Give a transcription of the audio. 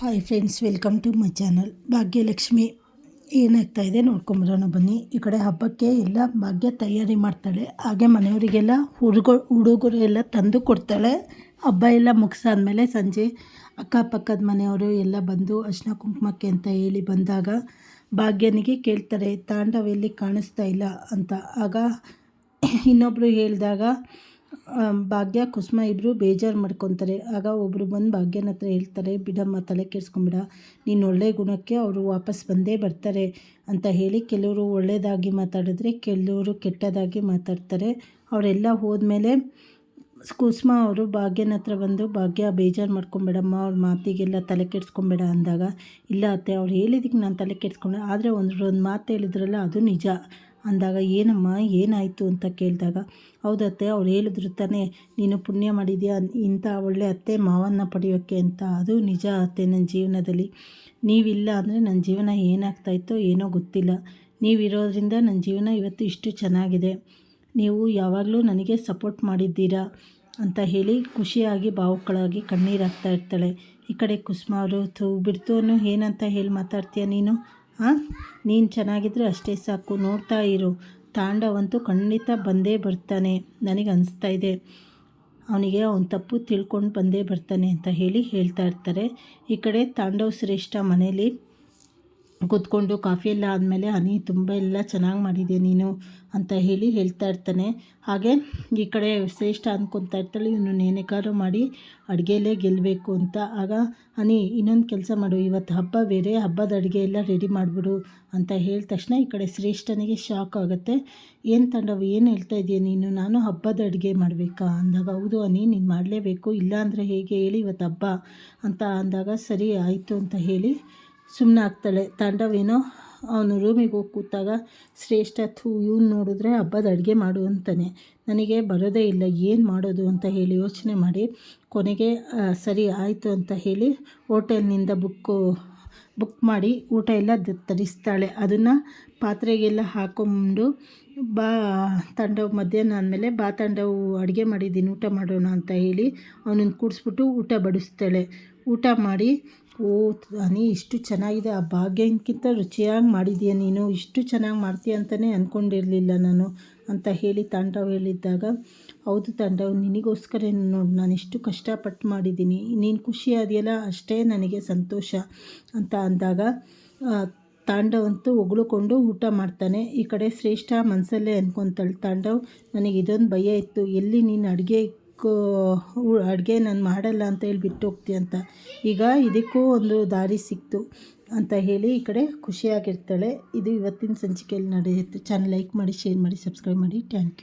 Hi friends welcome to my channel Bhagyalakshmi ಏನಾಗ್ತಾ ಇದೆ ನೋಡ್ಕೊಂಬರೋಣ ಬನ್ನಿ. ಈ ಕಡೆ ಹಬ್ಬಕ್ಕೆ ಎಲ್ಲ ಭಾಗ್ಯ ತಯಾರಿ ಮಾಡ್ತಾಳೆ. ಹಾಗೆ ಮನೆಯವರಿಗೆಲ್ಲ ಹುಡುಗ, ಹುಡುಗರು ಎಲ್ಲ ತಂದು ಕೊಡ್ತಾಳೆ. ಹಬ್ಬ ಎಲ್ಲ ಮುಗಿಸಾದ್ಮೇಲೆ ಸಂಜೆ ಅಕ್ಕಪಕ್ಕದ ಮನೆಯವರು ಎಲ್ಲ ಬಂದು ಅರ್ಶಿನ ಕುಂಕುಮಕ್ಕೆ ಅಂತ ಹೇಳಿ ಬಂದಾಗ ಭಾಗ್ಯನಿಗೆ ಕೇಳ್ತಾರೆ ತಾಂಡವ ಎಲ್ಲಿ ಕಾಣಿಸ್ತಾ ಇಲ್ಲ? ಅಂತ. ಆಗ ಇನ್ನೊಬ್ಬರು ಹೇಳಿದಾಗ ಭಾಗ್ಯ, ಕುಸುಮ ಇಬ್ಬರು ಬೇಜಾರು ಮಾಡ್ಕೊತಾರೆ. ಆಗ ಒಬ್ಬರು ಬಂದು ಭಾಗ್ಯನ ಹತ್ರ ಹೇಳ್ತಾರೆ, ಬಿಡಮ್ಮ, ತಲೆ ಕೆಡಿಸ್ಕೊಂಬಿಡ ನೀನು ಒಳ್ಳೆ ಗುಣಕ್ಕೆ ಅವರು ವಾಪಸ್ ಬಂದೇ ಬರ್ತಾರೆ ಅಂತ ಹೇಳಿ ಕೆಲವರು ಒಳ್ಳೆಯದಾಗಿ ಮಾತಾಡಿದ್ರೆ ಕೆಲವರು ಕೆಟ್ಟದಾಗಿ ಮಾತಾಡ್ತಾರೆ. ಅವರೆಲ್ಲ ಹೋದ್ಮೇಲೆ ಕುಸುಮ ಅವರು ಭಾಗ್ಯನ ಹತ್ರ ಬಂದು, ಭಾಗ್ಯ, ಬೇಜಾರು ಮಾಡ್ಕೊಬೇಡಮ್ಮ ಅವ್ರ ಮಾತಿಗೆಲ್ಲ ತಲೆ ಕೆಡಿಸ್ಕೊಂಬೇಡ ಅಂದಾಗ, ಇಲ್ಲ ಅತ್ತೆ, ಅವ್ರು ಹೇಳಿದಕ್ಕೆ ನಾನು ತಲೆ ಕೆಡಿಸ್ಕೊಂಡೆ. ಆದರೆ ಒಂದು ಒಂದು ಮಾತು ಹೇಳಿದ್ರಲ್ಲ, ಅದು ನಿಜ. ಅಂದಾಗ, ಏನಮ್ಮ, ಏನಾಯಿತು? ಅಂತ ಕೇಳಿದಾಗ, ಹೌದತ್ತೆ ಅವ್ರು ಹೇಳಿದ್ರು ತಾನೇ, ನೀನು ಪುಣ್ಯ ಮಾಡಿದ್ಯಾ? ಇಂಥ ಒಳ್ಳೆ ಅತ್ತೆ ಮಾವನ್ನ ಪಡೆಯೋಕ್ಕೆ ಅಂತ. ಅದು ನಿಜ ಅತ್ತೆ, ನನ್ನ ಜೀವನದಲ್ಲಿ. ನೀವಿಲ್ಲ ಅಂದರೆ ನನ್ನ ಜೀವನ ಏನಾಗ್ತಾಯಿತ್ತೋ ಏನೋ ಗೊತ್ತಿಲ್ಲ. ನೀವಿರೋದ್ರಿಂದ ನನ್ನ ಜೀವನ ಇವತ್ತು ಇಷ್ಟು ಚೆನ್ನಾಗಿದೆ. ನೀವು ಯಾವಾಗಲೂ ನನಗೆ ಸಪೋರ್ಟ್ ಮಾಡಿದ್ದೀರಾ? ಅಂತ ಹೇಳಿ ಖುಷಿಯಾಗಿ, ಭಾವುಕಳಾಗಿ ಕಣ್ಣೀರು ಹಾಕ್ತಾ ಇರ್ತಾಳೆ. ಈ ಕಡೆ ಕುಸುಮ ಅವರು ಥೂ ಬಿಡ್ತು ಅನ್ನೋ, ಏನಂತ ಹೇಳಿ ಮಾತಾಡ್ತೀಯ ನೀನು? ಹಾಂ ನೀನು ಚೆನ್ನಾಗಿದ್ದರೆ ಅಷ್ಟೇ ಸಾಕು. ನೋಡ್ತಾ ಇರು. ತಾಂಡವಂತೂ ಖಂಡಿತ ಬಂದೇ ಬರ್ತಾನೆ ನನಗೆ ಅನಿಸ್ತಾ ಇದೆ. ಅವನಿಗೆ ಅವನ ತಪ್ಪು ತಿಳ್ಕೊಂಡು ಬಂದೇ ಬರ್ತಾನೆ ಅಂತ ಹೇಳಿ ಹೇಳ್ತಾ ಇರ್ತಾರೆ. ಈ ಕಡೆ ತಾಂಡವ ಶ್ರೇಷ್ಠ ಮನೇಲಿ ಕೂತ್ಕೊಂಡು ಕಾಫಿ ಎಲ್ಲ ಆದಮೇಲೆ, ಹನಿ, ತುಂಬ ಎಲ್ಲ ಚೆನ್ನಾಗಿ ಮಾಡಿದೆ ನೀನು? ಅಂತ ಹೇಳಿ ಹೇಳ್ತಾ ಇರ್ತಾನೆ. ಹಾಗೆ ಈ ಕಡೆ ಶ್ರೇಷ್ಠ ಅಂದ್ಕೊತಾ ಇರ್ತಾಳೆ, ಇವನು ನೇನೆಕಾರು ಮಾಡಿ ಅಡುಗೆಯಲ್ಲೇ ಗೆಲ್ಲಬೇಕು ಅಂತ. ಆಗ, ಹನಿ, ಇನ್ನೊಂದು ಕೆಲಸ ಮಾಡು, ಇವತ್ತು ಹಬ್ಬ ಬೇರೆ, ಹಬ್ಬದ ಅಡುಗೆ ಎಲ್ಲ ರೆಡಿ ಮಾಡಿಬಿಡು, ಅಂತ ಹೇಳಿದ ತಕ್ಷಣ ಈ ಕಡೆ ಶ್ರೇಷ್ಠನಿಗೆ ಶಾಕ್ ಆಗುತ್ತೆ. ಏನು ತಂಡವು, ಏನು ಹೇಳ್ತಾ ಇದೆಯಾ ನೀನು? ನಾನು ಹಬ್ಬದ ಅಡುಗೆ ಮಾಡಬೇಕಾ? ಅಂದಾಗ, ಹೌದು ಹನಿ, ನೀನು ಮಾಡಲೇಬೇಕು ಇಲ್ಲ ಹೇಗೆ ಹೇಳಿ ಇವತ್ತು ಹಬ್ಬ? ಅಂತ ಅಂದಾಗ, ಸರಿ, ಆಯಿತು, ಅಂತ ಹೇಳಿ ಸುಮ್ಮನೆ ಆಗ್ತಾಳೆ. ತಾಂಡವೇನೋ ಅವನು ರೂಮಿಗೆ ಹೋಗಿ ಕೂತಾಗ, ಶ್ರೇಷ್ಠ ಥೂ, ಇವ್ನು ನೋಡಿದ್ರೆ ಹಬ್ಬದ ಅಡುಗೆ ಮಾಡು ಅಂತಾನೆ. ನನಗೆ ಬರೋದೇ ಇಲ್ಲ, ಏನು ಮಾಡೋದು ಅಂತ ಹೇಳಿ ಯೋಚನೆ ಮಾಡಿ, ಕೊನೆಗೆ ಸರಿ, ಆಯಿತು ಅಂತ ಹೇಳಿ ಹೋಟೆಲ್ನಿಂದ ಬುಕ್ಕು, ಬುಕ್ ಮಾಡಿ ಊಟ ಎಲ್ಲ ತರಿಸ್ತಾಳೆ. ಅದನ್ನು ಪಾತ್ರೆಗೆಲ್ಲ ಹಾಕೊಂಡು ಬಾ, ತಂಡವು, ಮಧ್ಯಾಹ್ನ ಆದಮೇಲೆ ಬಾ ತಂಡವು, ಅಡುಗೆ ಮಾಡಿದ್ದೀನಿ, ಊಟ ಮಾಡೋಣ ಅಂತ ಹೇಳಿ ಅವನನ್ನು ಕೂಡಿಸ್ಬಿಟ್ಟು ಊಟ ಬಡಿಸ್ತಾಳೆ. ಊಟ ಮಾಡಿ ಓ ಹನಿ ಇಷ್ಟು ಚೆನ್ನಾಗಿದೆ. ಆ ಭಾಗ್ಯಕ್ಕಿಂತ ರುಚಿಯಾಗಿ ಮಾಡಿದೀಯ ನೀನು? ಇಷ್ಟು ಚೆನ್ನಾಗಿ ಮಾಡ್ತೀಯ ಅಂತಲೇ ಅಂದ್ಕೊಂಡಿರಲಿಲ್ಲ ನಾನು ಅಂತ ಹೇಳಿ ತಾಂಡವ್ ಹೇಳಿದ್ದಾಗ, ಹೌದು ತಾಂಡವ್, ನಿನಗೋಸ್ಕರ ನೋಡು, ನಾನು ಇಷ್ಟು ಕಷ್ಟಪಟ್ಟು ಮಾಡಿದ್ದೀನಿ. ನೀನು ಖುಷಿ ಅದೆಯಲ್ಲ ಅಷ್ಟೇ ನನಗೆ ಸಂತೋಷ ಅಂತ ಅಂದಾಗ ತಾಂಡವಂತೂ ಹೊಗಳ್ಕೊಂಡು ಊಟ ಮಾಡ್ತಾನೆ. ಈ ಕಡೆ ಶ್ರೇಷ್ಠ ಮನಸ್ಸಲ್ಲೇ ಅಂದ್ಕೊತಾಳೆ ತಾಂಡವ್. ನನಗೆ ಇದೊಂದು ಭಯ ಇತ್ತು. ಎಲ್ಲಿ ನೀನು ಅಡುಗೆ ಅಡುಗೆ ನಾನು ಮಾಡಲ್ಲ ಅಂತ ಹೇಳಿ ಬಿಟ್ಟು ಅಂತ. ಈಗ ಇದಕ್ಕೂ ಒಂದು ದಾರಿ ಸಿಕ್ತು ಅಂತ ಹೇಳಿ ಈ ಕಡೆ ಖುಷಿಯಾಗಿರ್ತಾಳೆ. ಇದು ಇವತ್ತಿನ ಸಂಚಿಕೆಯಲ್ಲಿ ನಡೆಯುತ್ತೆ ಚಾನಲ್ ಲೈಕ್ ಮಾಡಿ ಶೇರ್ ಮಾಡಿ ಸಬ್ಸ್ಕ್ರೈಬ್ ಮಾಡಿ. Thank you